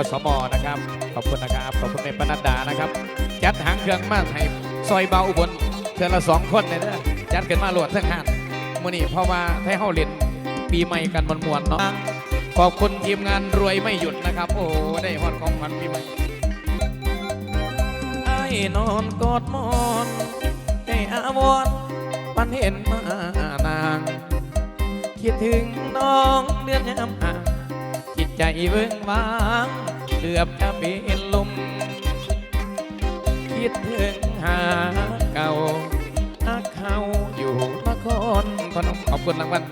คุณทีมอนะครับ ขอบคุณนะครับ ขอบคุณในปนัดดานะครับ จัดหางเครื่องมาให้ซอยเบาอุบลเทือนละสองคนเลยนะจัดขึ้นมาหลวดทั้งหันมื่อนี้เพราะว่าให้เฮาเล่นปีใหม่กันมวนๆเนาะ ขอบคุณทีมงานรวยไม่หยุดนะครับ โอ้ได้ฮอดของขวัญปีใหม่ไอ้นอนกอดมอนใจอาวรณ์ปันเห็นมานาง คิดถึงน้องเดือนยามห่าง ใจเบิ่งว้างเกือบจะเป็นลม คิดถึงหาเก่าฮักเขาอยู่นครพนมขอบคุณรางวัล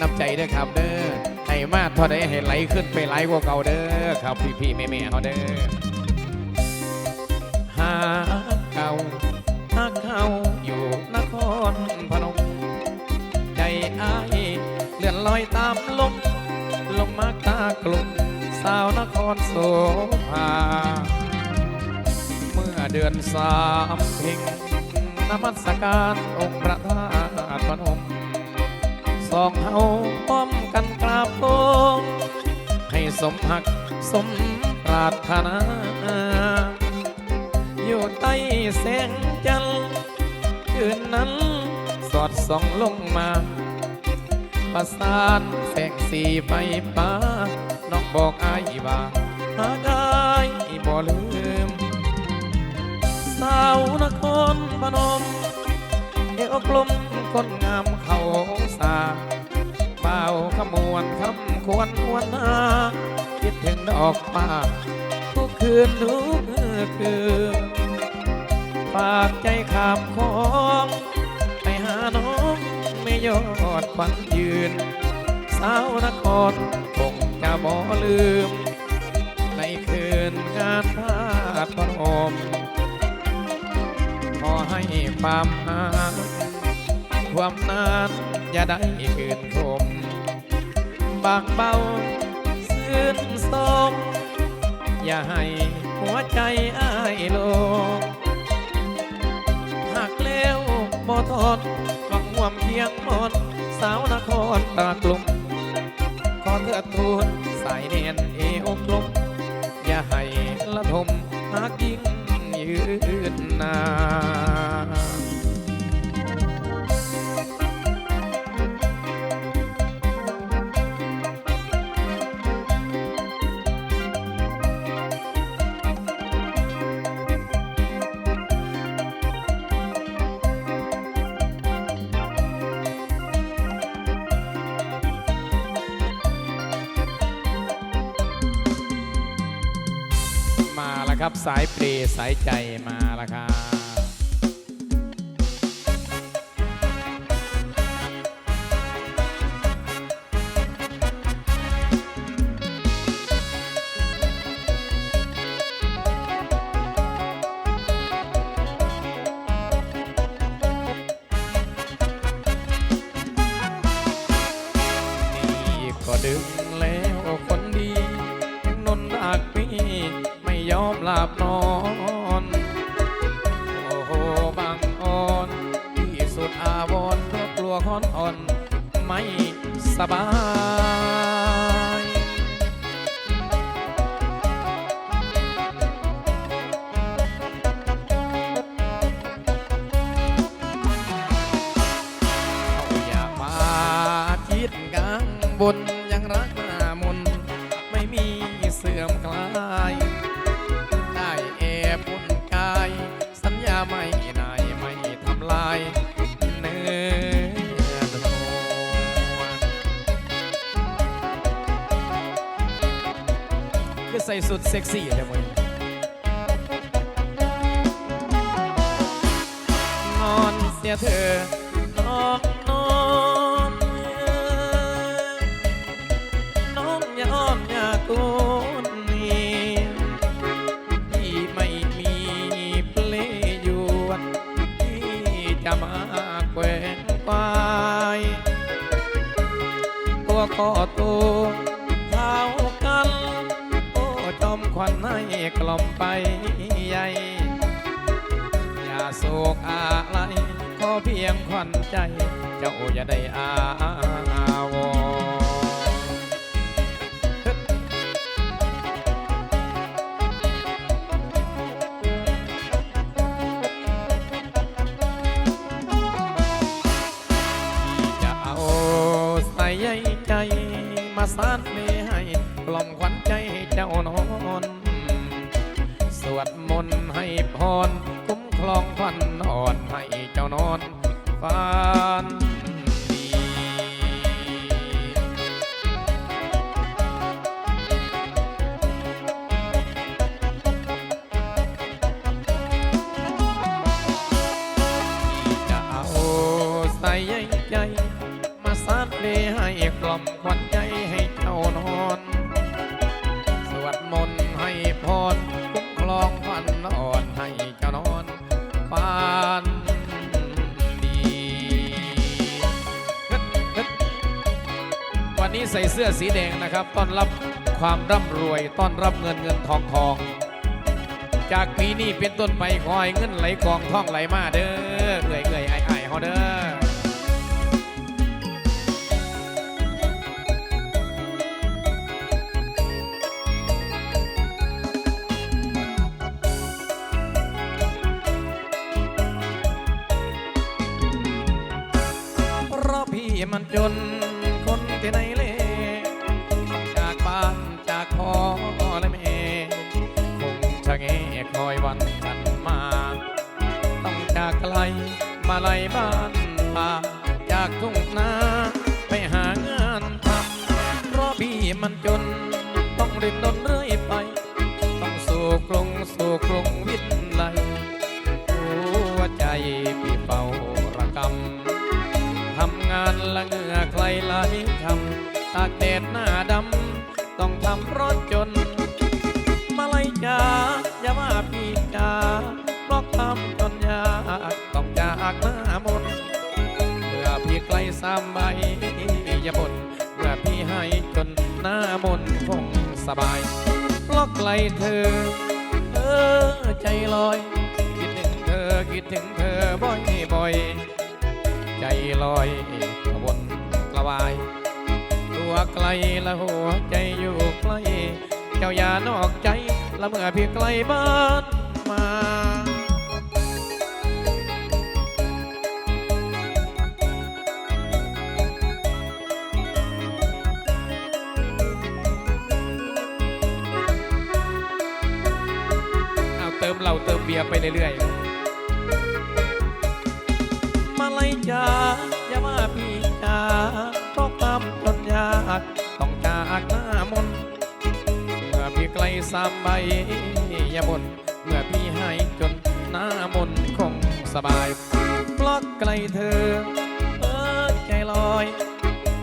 นำใจด้วยครับเด้อให้มาเท่าใดให้ไหลขึ้นไปไหลกว่าเก่าเด้อครับพี่พี่ๆแม่แม่ๆเขาเด้อหาเก่าฮักเขาอยู่นครพนมใจอายเลื่อนลอยตามลมากลุ่มสาวนครโสภา เมื่อเดือนสามเพ็งนมัสการองค์พระธาตุพนมสองเฮาป้อมกันกราบโองให้สมหักสมปรารถนา อยู่ใต้แสงจันทร์คืนนั้นสอดส่องลงมา ประสานแสงสีไฟฟ้า น้องบอกอายว่าหากอายบ่ลืม สาวนครพนมเอวกลมคนงามเขาสาเป่าขมวนคำควรวันนาคิดถึงดอกป่าทุกคืนทุกคืนฝากใจขามของ ยอดควันยืน สาวนครคงจะบ่ลืม ในคืนงานพาดพนมขอให้ความหา ความนานอย่าได้คืนคมบางเบาซื่นสมอย่าให้หัวใจอ้ายลงหากเล้วบ่ทอด วังห่วมเพียงหมดสาวนครตากลุ่มขอเถิดทูลสายเนียนเอวกลมอย่าให้ละทมหากิ่งยืนนาน ครับ สายเปรย์สายใจมาแล้วครับนี่ก็ดึงแล้วคนดีนนรักพี่ไม่ ยอมหลับนอน โอ้โหบางอ่อนที่สุดอาวรเพราะกลัวคอนอ่อน ไม่สบายเขาอยากมาคิดกังบนยังรักหน้ามนไม่มีเสื่อมคลาย ใส่สุดเซ็กซี่เลยมึงนอนเสียเธอ นอนนอนน้องอย่าอ้อนอย่าโกนนี่ที่ไม่มีเพลอยู่วันที่จะมาแกว่งไปตัวก็ตัวเมไปใหญ่ อย่าโศกอะไรขอเพียงขวัญใจ เจ้าอย่าได้อาวรมาสาน อมขวัญใจให้เจ้านอน สวดมนต์ให้พรคุ้มครองขวัญอ่อนให้เจ้านอนฝันดีวันนี้ใส่เสื้อสีแดงนะครับ ต้อนรับความร่ำรวย ต้อนรับเงินเงินทองทอง จากปีนี้เป็นต้นไปขอให้เงินไหลกองท่องไหลมาเด้อเอื่อยเอื่อยไอไอเฮาเด้อ มันจนคนที่ไหนเล่จากบ้านจากพ่อและแม่คงชะเงคอยวันกันมา ต้องจากไกลมาไล่บ้านป่าจากทุ่งนาไปหางานทำเพราะพี่มันจน ต้องรินรนเรื่อยไป ต้องสู่กรุงสู่กรุง พี่ไกลสามใบอย่าบ่นเมื่อพี่ให้จนหน้ามนคงสบายเพราะไกลเธอ เออใจลอย คิดถึงเธอคิดถึงเธอบ่อยบ่อยๆใจลอยกระวนกระวาย ตัวไกลและหัวใจอยู่ใกล้ เจ้าอย่านอกใจและเมื่อพี่ไกลบ้านมา เอาเติมเบียร์ไปเรื่อยๆ มาเลยจ้าอย่ามาพี่จ้าเพราะความจนยากต้องจากหน้ามนเมื่อพี่ไกลสามใบอย่าบ่นเมื่อพี่ให้จนหน้ามนคงสบายเพราะไกลเธอเออใจลอย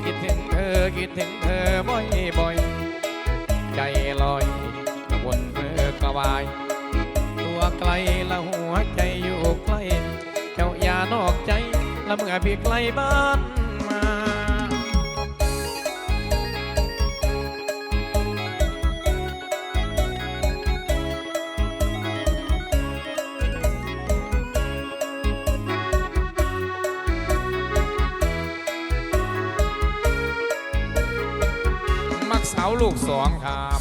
คิดถึงเธอคิดถึงเธอบ่อยบ่อยใจลอยกระวนเธอกระวาย ละเมื่อพี่ไกลบ้านมามักสาวลูกสองครั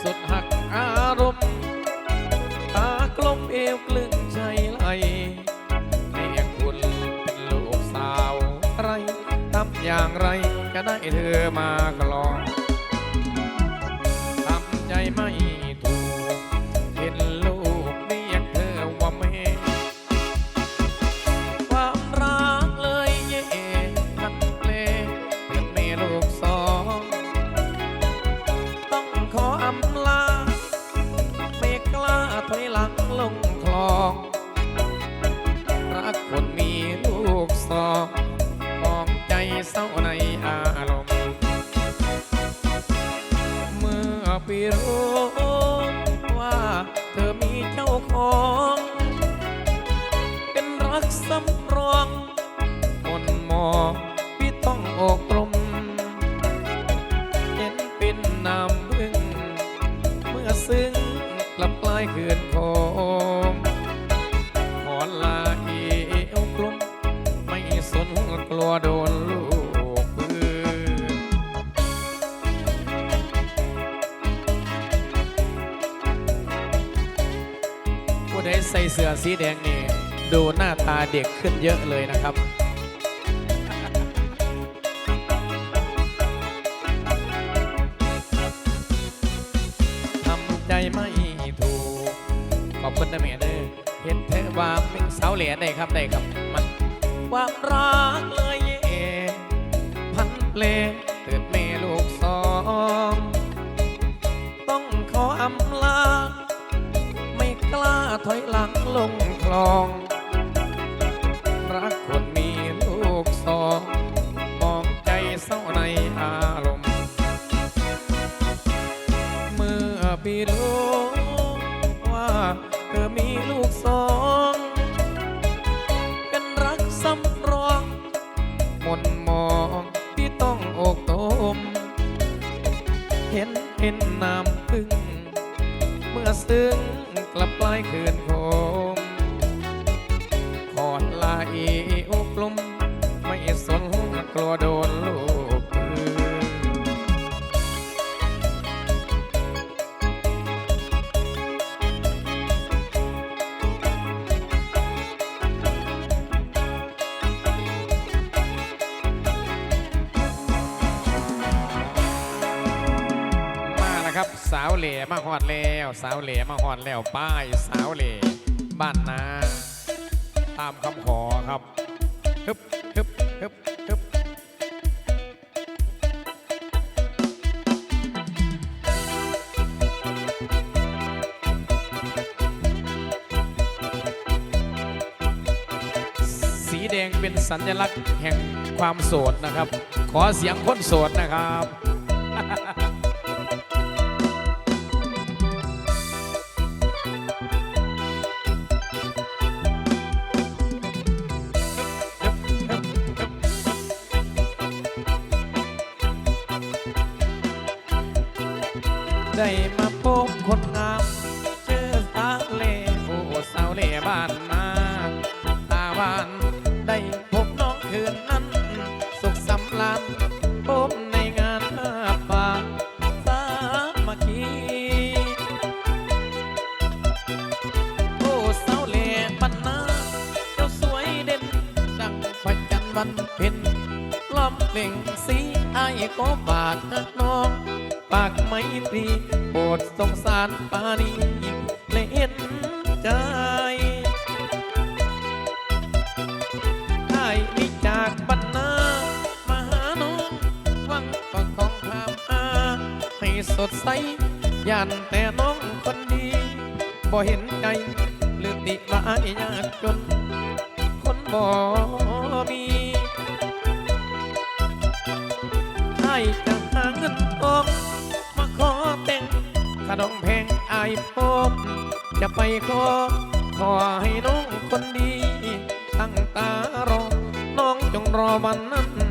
สุดหักอารมณ์ตากลมเอวกลึงใจไหลให้คุณเป็นลูกสาวไรทำอย่างไรก็ได้เธอมากลอง กสำรองมนหมอพี่ต้องอกกลมเห็นเป็นน้ำพึ่ง เมื่อซึ้งกลับกลายเขื่อนโคมขอลาเอวกลุ่มไม่สนกลัวโดนลูกปืนผู้ใดใส่เสื้อสีแดงนี่ ดูหน้าตาเด็กขึ้นเยอะเลยนะครับทำใจไม่ถูก ขอบคุณนะเมียเด้อเห็นเธอว่าเป็นสาวเหลียได้ครับได้ครับมันความรักเลยเย่พันเพลงเกิดเมลูกสองต้องขออำลา ไม่กล้าถอยหลังลงคลอง มื่อพี่รู้ว่าเธอมีลูกสอง เป็นรักสำรองมนมองที่ต้องอกตม เห็นเห็นน้ำพึ่ง เมื่อซึ้งกลับปลายคืนโค เหล่มาหอดแล้ว สาวเหล่มาหอดแล้วป้ายสาวเหล่บ้านนาตามคำขอครับฮึบฮึบฮึบฮึบสีแดงเป็นสัญลักษณ์แห่งความโสดนะครับ ขอเสียงคนโสดนะครับ ได้มาพบคนงามเจอสาวเล่โอ้สาวเล่บ้านนาตาหวานได้พบน้องคืนนั้น สุขสำราญพบในงานผ้าป่าสามัคคีโอ้สาวเล่บ้านนาเจ้าสวยเด่นดังพระจันทร์วันเพ็ญล้อมเปล่งสีไอายก็บาดนักน้องปาก ไม่ตรีโปรดสงสารปานีและเห็นใจได้มีจากบรรณามาหาน้องวังฝักของพามอาให้สดใสยันแต่น้องคนดีบ่เห็นใจหรือติว่าอายยากจน คนบ่มีให้จะหาเงินทองมาขอแต่ง ขนมแพงอายพบจะไปขอขอให้น้องคนดี ตั้งตารอ น้องจงรอวันนั้น